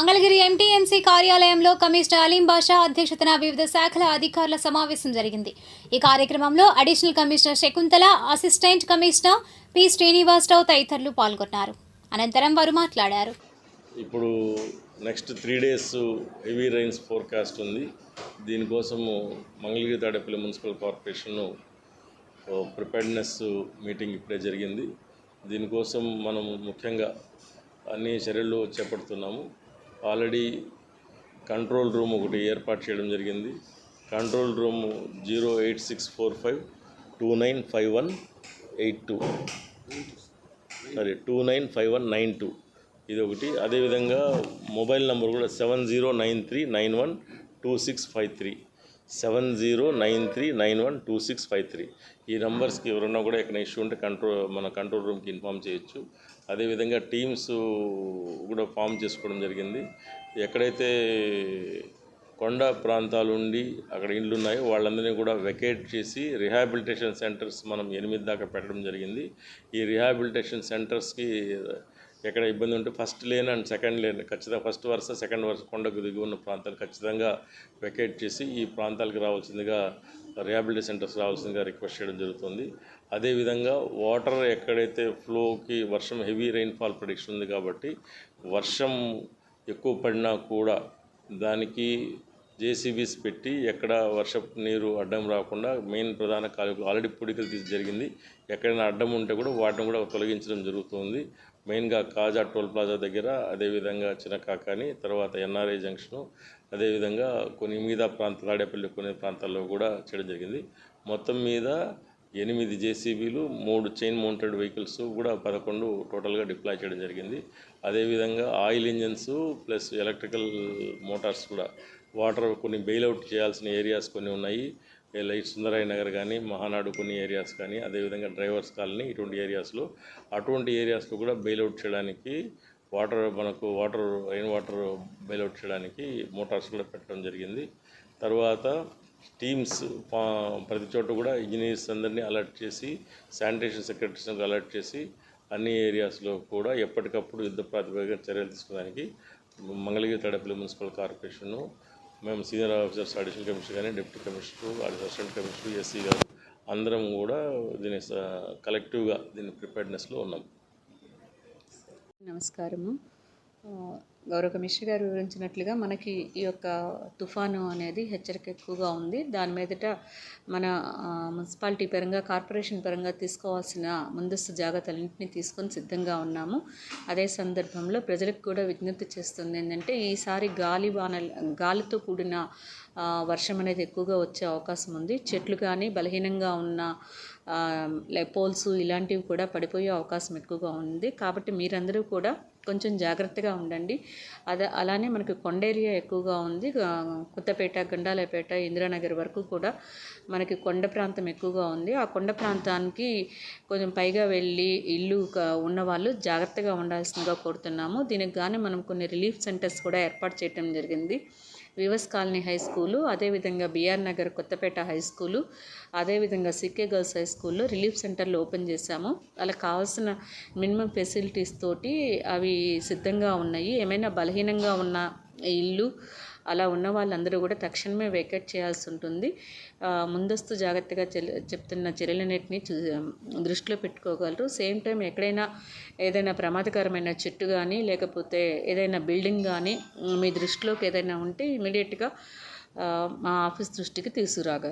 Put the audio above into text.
Mangalagiri MTMC కార్యాలయంలో commissioner Aleem Basha అధ్యక్షతన వివిధ శాఖల అధికారుల సమావేశం జరిగింది. ఈ కార్యక్రమంలో additional commissioner Shakuntala assistant commissioner P Srinivasarao తదితరులు పాల్గొన్నారు. అనంతరం వారు మాట్లాడారు. ఇప్పుడు next three days heavy rains forecast ఉంది. దీనికోసము Mangalagiri Tadepalli municipal corporation preparedness meeting ఇప్పుడే జరిగింది. దీనికోసం మనం ముఖ్యంగా అన్ని చర్యలు చేపడుతున్నాము. ఆల్రెడీ కంట్రోల్ రూమ్ ఒకటి ఏర్పాటు చేయడం జరిగింది. Control room zero eight six four five two nine five one eight two. Sorry two nine five one nine two. ఇది ఒకటి. అదేవిధంగా మొబైల్ నెంబర్ కూడా seven zero nine three nine one two six five three. Seven zero nine three nine one two six five three. ఈ నెంబర్స్కి ఎవరన్నా కూడా ఎక్కడ issue ఉంటే కంట్రోల్ మన కంట్రోల్ రూమ్కి ఇన్ఫామ్ చేయొచ్చు. అదేవిధంగా టీమ్స్ కూడా ఫామ్ చేసుకోవడం జరిగింది. ఎక్కడైతే కొండ ప్రాంతాలు ఉండి అక్కడ ఇండ్లు ఉన్నాయో వాళ్ళందరినీ కూడా వెకేట్ చేసి రిహాబిలిటేషన్ సెంటర్స్ మనం ఎనిమిది దాకా పెట్టడం జరిగింది. ఈ రిహాబిలిటేషన్ సెంటర్స్కి ఎక్కడ ఇబ్బంది ఉంటే first lane and second lane ఖచ్చితంగా ఫస్ట్ వరుస సెకండ్ వరుస కొండకు దిగి ఉన్న ప్రాంతాలు ఖచ్చితంగా వెకేట్ చేసి ఈ ప్రాంతాలకు రావాల్సిందిగా రిహాబిలిటీ సెంటర్స్ రావాల్సిందిగా రిక్వెస్ట్ చేయడం జరుగుతుంది. అదేవిధంగా వాటర్ ఎక్కడైతే ఫ్లోకి వర్షం హెవీ రెయిన్ఫాల్ ప్రొడిక్షన్ ఉంది కాబట్టి వర్షం ఎక్కువ పడినా కూడా దానికి జేసీబీస్ పెట్టి ఎక్కడ వర్షపు నీరు అడ్డం రాకుండా మెయిన్ ప్రధాన కాలువలు ఆల్రెడీ పుడికలు తీసి జరిగింది. ఎక్కడైనా అడ్డం ఉంటే కూడా వాటిని కూడా తొలగించడం జరుగుతుంది. మెయిన్గా కాజా టోల్ ప్లాజా దగ్గర అదేవిధంగా చిన్నకాకాని తర్వాత ఎన్ఆర్ఐ జంక్షను అదేవిధంగా కొన్ని మిగతా ప్రాంతాలు ఆడేపల్లి కొన్ని ప్రాంతాల్లో కూడా చేయడం జరిగింది. మొత్తం మీద ఎనిమిది జేసీబీలు మూడు చైన్ మౌంటెడ్ వెహికల్స్ కూడా పదకొండు టోటల్గా డిప్లాయ్ చేయడం జరిగింది. అదేవిధంగా oil engines plus electrical motors కూడా వాటర్ కొన్ని బెయిల్అవుట్ చేయాల్సిన ఏరియాస్ కొన్ని ఉన్నాయి. లైట్ సుందరయ్య నగర్ కానీ మహానాడు కొన్ని ఏరియాస్ కానీ అదేవిధంగా డ్రైవర్స్ కాలనీ ఇటువంటి ఏరియాస్లో అటువంటి ఏరియాస్లో కూడా బెయిల్అవుట్ చేయడానికి వాటర్ మనకు వాటర్ రెయిన్ వాటర్ బెయిల్అవుట్ చేయడానికి మోటార్స్ కూడా పెట్టడం జరిగింది. తర్వాత టీమ్స్ ప్రతి చోట కూడా ఇంజనీర్స్ అందరినీ అలర్ట్ చేసి శానిటేషన్ సెక్రటరీస్ని అలర్ట్ చేసి అన్ని ఏరియాస్లో కూడా ఎప్పటికప్పుడు యుద్ధ ప్రాతిపదికన చర్యలు తీసుకోవడానికి మంగళగిరి తడపల్లి మున్సిపల్ కార్పొరేషను మేము సీనియర్ ఆఫీసర్స్ అడిషనల్ కమిషనర్ కానీ deputy commissioner assistant commissioner SC గారు అందరం కూడా దీని కలెక్టివ్గా దీని ప్రిపేర్నెస్లో ఉన్నాం. నమస్కారము. గౌరవ కమిషనర్ గారు వివరించినట్లుగా మనకి ఈ యొక్క తుఫాను అనేది హెచ్చరిక ఎక్కువగా ఉంది. దాని మీదట మన మున్సిపాలిటీ పరంగా కార్పొరేషన్ పరంగా తీసుకోవాల్సిన ముందస్తు జాగ్రత్తలన్నింటినీ తీసుకొని సిద్ధంగా ఉన్నాము. అదే సందర్భంలో ప్రజలకు కూడా విజ్ఞప్తి చేస్తుంది ఏంటంటే ఈసారి గాలి వాన గాలితో కూడిన వర్షం అనేది ఎక్కువగా వచ్చే అవకాశం ఉంది. చెట్లు కానీ బలహీనంగా ఉన్న పోల్స్ ఇలాంటివి కూడా పడిపోయే అవకాశం ఎక్కువగా ఉంది. కాబట్టి మీరందరూ కూడా కొంచెం జాగ్రత్తగా ఉండండి. అదే అలానే మనకి కొండ ఏరియా ఎక్కువగా ఉంది. కొత్తపేట గండాలపేట ఇందిరానగర్ వరకు కూడా మనకి కొండ ప్రాంతం ఎక్కువగా ఉంది. ఆ కొండ ప్రాంతానికి కొంచెం పైగా వెళ్ళి ఇల్లు ఉన్నవాళ్ళు జాగ్రత్తగా ఉండాల్సిందిగా కోరుతున్నాము. దీనికి గానే మనం కొన్ని రిలీఫ్ సెంటర్స్ కూడా ఏర్పాటు చేయడం జరిగింది. వివస్ కాలనీ హై స్కూలు అదేవిధంగా BR Nagar Kothapeta high school అదేవిధంగా సికే గర్ల్స్ హై స్కూల్లో రిలీఫ్ సెంటర్లు ఓపెన్ చేశాము. అలా కావాల్సిన మినిమం ఫెసిలిటీస్ తోటి అవి సిద్ధంగా ఉన్నాయి. ఏమైనా బలహీనంగా ఉన్న ఇల్లు అలా ఉన్న వాళ్ళందరూ కూడా తక్షణమే వేకేట్ చేయాల్సి ఉంటుంది. ముందస్తు జాగ్రత్తగా చెప్తున్న చర్యలన్నింటినీ చూ- దృష్టిలో పెట్టుకోగలరు. సేమ్ టైం ఎక్కడైనా ఏదైనా ప్రమాదకరమైన చెట్టు కానీ లేకపోతే ఏదైనా బిల్డింగ్ కానీ మీ దృష్టిలోకి ఏదైనా ఉంటే ఇమీడియట్గా మా ఆఫీస్ దృష్టికి తీసుకురాగలరు.